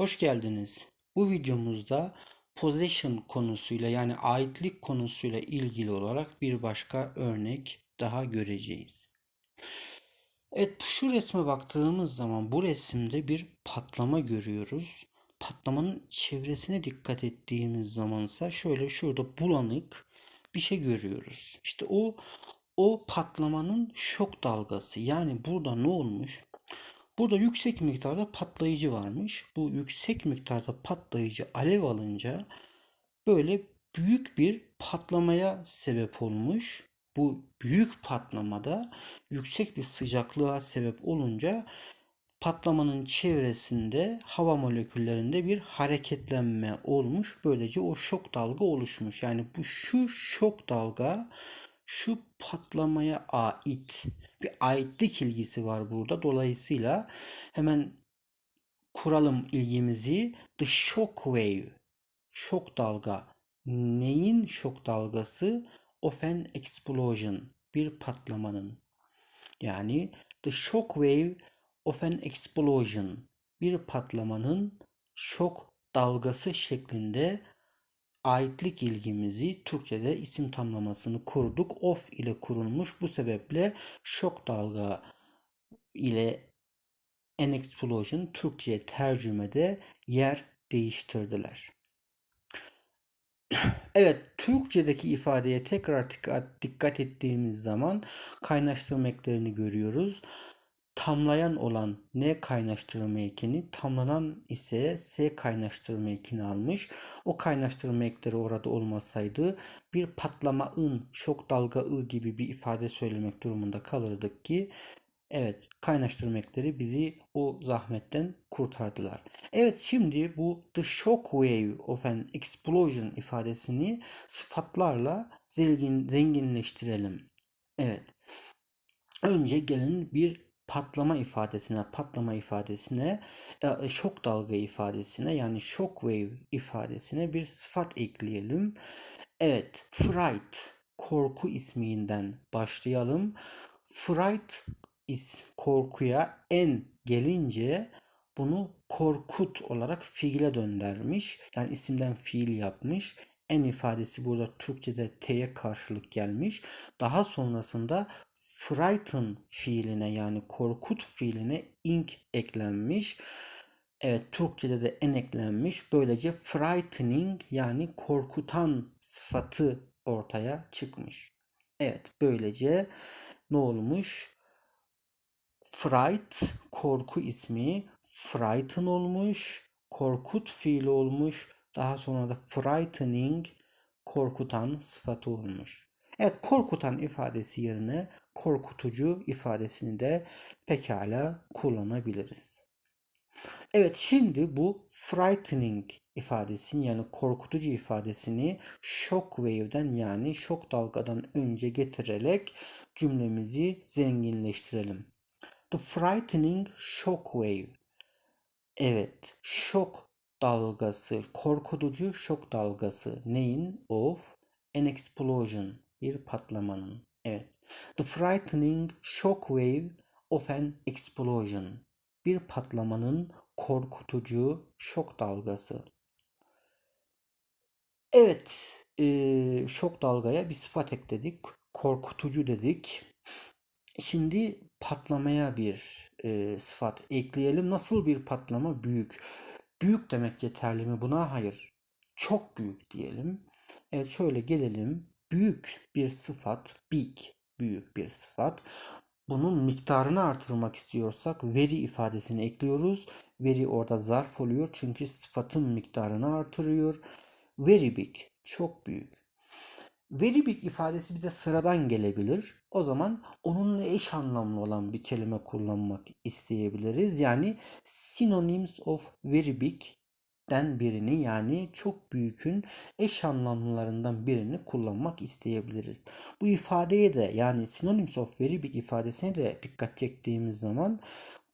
Hoş geldiniz. Bu videomuzda possession konusuyla yani aitlik konusuyla ilgili olarak bir başka örnek daha göreceğiz. Evet şu resme baktığımız zaman bu resimde bir patlama görüyoruz. Patlamanın çevresine dikkat ettiğimiz zamansa şöyle şurada bulanık bir şey görüyoruz. İşte o o patlamanın şok dalgası. Yani burada ne olmuş? Burada yüksek miktarda patlayıcı varmış. Bu yüksek miktarda patlayıcı alev alınca böyle büyük bir patlamaya sebep olmuş. Bu büyük patlamada yüksek bir sıcaklığa sebep olunca patlamanın çevresinde hava moleküllerinde bir hareketlenme olmuş. Böylece o şok dalga oluşmuş. Yani bu şu şok dalga şu patlamaya ait bir aitlik ilgisi var burada. Dolayısıyla hemen kuralım ilgimizi. The shock wave. Şok dalga. Neyin şok dalgası? Of an explosion. Bir patlamanın. Yani the shock wave of an explosion. Bir patlamanın şok dalgası şeklinde aitlik ilgimizi Türkçe'de isim tamlamasını kurduk. Of ile kurulmuş. Bu sebeple şok dalga ile an explosion Türkçe tercümede yer değiştirdiler. Evet, Türkçedeki ifadeye tekrar dikkat, ettiğimiz zaman kaynaştırma eklerini görüyoruz. Tamlayan olan N kaynaştırma ekini, tamlanan ise S kaynaştırma ekini almış. O kaynaştırma ekleri orada olmasaydı bir patlama ın, şok dalga ı gibi bir ifade söylemek durumunda kalırdık ki Evet, kaynaştırma ekleri bizi o zahmetten kurtardılar. Evet, şimdi bu the shock wave of an explosion ifadesini sıfatlarla zengin, zenginleştirelim. Evet. Önce gelin bir patlama ifadesine, patlama ifadesine, e, şok dalga ifadesine yani shock wave ifadesine bir sıfat ekleyelim. Evet, fright korku isminden başlayalım. Fright is korkuya en gelince bunu korkut olarak fiile döndürmüş. Yani isimden fiil yapmış. En ifadesi burada Türkçe'de T'ye karşılık gelmiş. Daha sonrasında frighten fiiline yani korkut fiiline ink eklenmiş. Evet Türkçe'de de en eklenmiş. Böylece frightening yani korkutan sıfatı ortaya çıkmış. Evet böylece ne olmuş? Fright korku ismi frighten olmuş. Korkut fiili olmuş. Daha sonra da frightening korkutan sıfatı olmuş. Evet korkutan ifadesi yerine korkutucu ifadesini de pekala kullanabiliriz. Evet şimdi bu frightening ifadesini yani korkutucu ifadesini shock wave'den yani şok dalgadan önce getirerek cümlemizi zenginleştirelim. The frightening shock wave. Evet, şok dalgası, korkutucu şok dalgası. Neyin? Of an explosion. Bir patlamanın. Evet. The frightening shock wave of an explosion. Bir patlamanın korkutucu şok dalgası. Evet, e, şok dalgaya bir sıfat ekledik. Korkutucu dedik. Şimdi patlamaya bir e, sıfat ekleyelim. Nasıl bir patlama? Büyük. Büyük demek yeterli mi buna? Hayır. Çok büyük diyelim. Evet şöyle gelelim. Büyük bir sıfat, big, büyük bir sıfat. Bunun miktarını artırmak istiyorsak veri ifadesini ekliyoruz. Veri orada zarf oluyor çünkü sıfatın miktarını artırıyor. Very big, çok büyük. Very big ifadesi bize sıradan gelebilir. O zaman onunla eş anlamlı olan bir kelime kullanmak isteyebiliriz. Yani synonyms of very big den birini yani çok büyükün eş anlamlılarından birini kullanmak isteyebiliriz. Bu ifadeye de yani synonyms of very big ifadesine de dikkat çektiğimiz zaman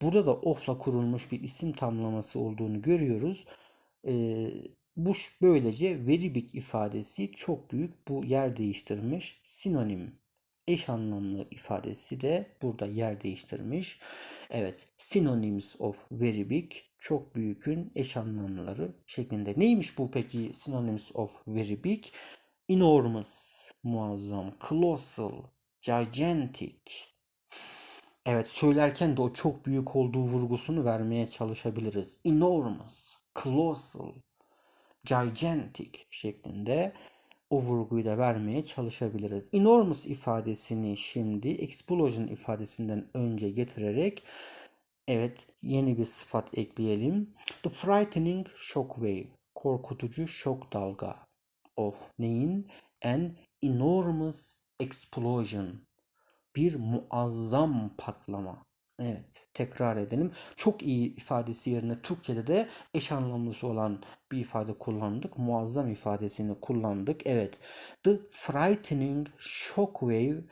burada da of'la kurulmuş bir isim tamlaması olduğunu görüyoruz. Ee, bu böylece very big ifadesi çok büyük bu yer değiştirmiş sinonim eş anlamlı ifadesi de burada yer değiştirmiş. Evet, synonyms of very big çok büyükün eş anlamları şeklinde. Neymiş bu peki synonyms of very big? Enormous, muazzam, colossal, gigantic. Evet, söylerken de o çok büyük olduğu vurgusunu vermeye çalışabiliriz. Enormous, colossal, gigantic şeklinde o vurguyu da vermeye çalışabiliriz. Enormous ifadesini şimdi explosion ifadesinden önce getirerek evet yeni bir sıfat ekleyelim. The frightening shockwave korkutucu şok dalga of neyin? An enormous explosion bir muazzam patlama. Evet, tekrar edelim. Çok iyi ifadesi yerine Türkçe'de de eş anlamlısı olan bir ifade kullandık. Muazzam ifadesini kullandık. Evet. The frightening shockwave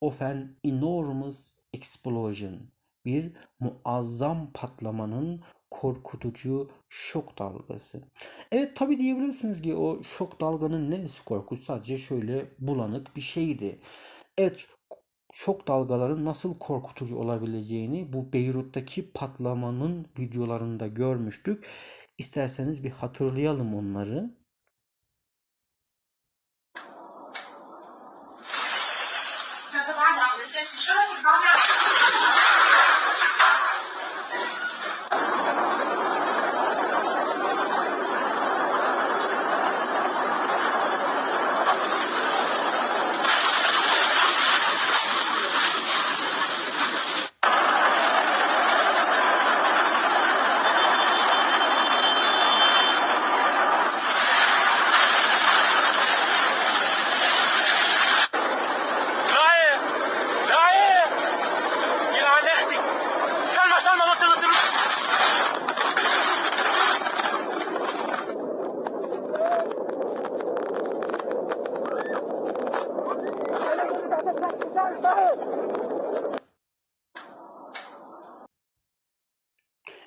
of an enormous explosion. Bir muazzam patlamanın korkutucu şok dalgası. Evet tabi diyebilirsiniz ki o şok dalganın neresi korkunç? Sadece şöyle bulanık bir şeydi. Evet şok dalgaların nasıl korkutucu olabileceğini bu Beyrut'taki patlamanın videolarında görmüştük. İsterseniz bir hatırlayalım onları.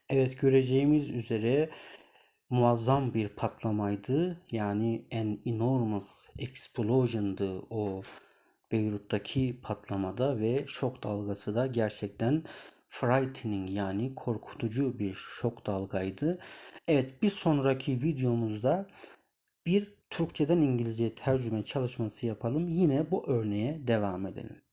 Evet göreceğimiz üzere muazzam bir patlamaydı. Yani an enormous explosion'dı o Beyrut'taki patlamada ve şok dalgası da gerçekten frightening yani korkutucu bir şok dalgaydı. Evet bir sonraki videomuzda bir Türkçeden İngilizce tercüme çalışması yapalım. Yine bu örneğe devam edelim.